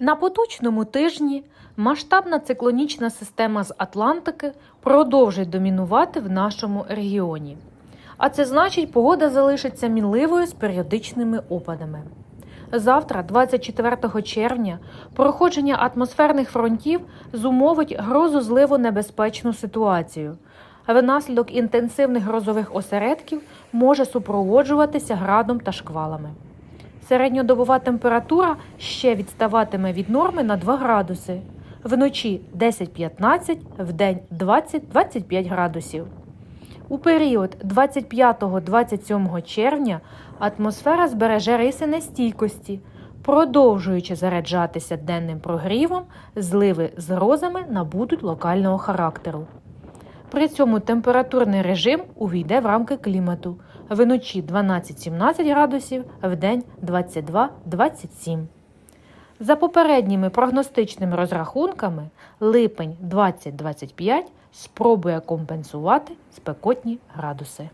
На поточному тижні масштабна циклонічна система з Атлантики продовжить домінувати в нашому регіоні. А це значить, погода залишиться мінливою з періодичними опадами. Завтра, 24 червня, проходження атмосферних фронтів зумовить грозозливо небезпечну ситуацію. Внаслідок інтенсивних грозових осередків може супроводжуватися градом та шквалами. Середньодобова температура ще відставатиме від норми на 2 градуси. Вночі 10-15, вдень 20-25 градусів. У період 25-27 червня атмосфера збереже риси нестійкості, продовжуючи заряджатися денним прогрівом, зливи з грозами набудуть локального характеру. При цьому температурний режим увійде в рамки клімату. Вночі 12-17 градусів, вдень 22-27. За попередніми прогностичними розрахунками, липень 2025 спробує компенсувати спекотні градуси.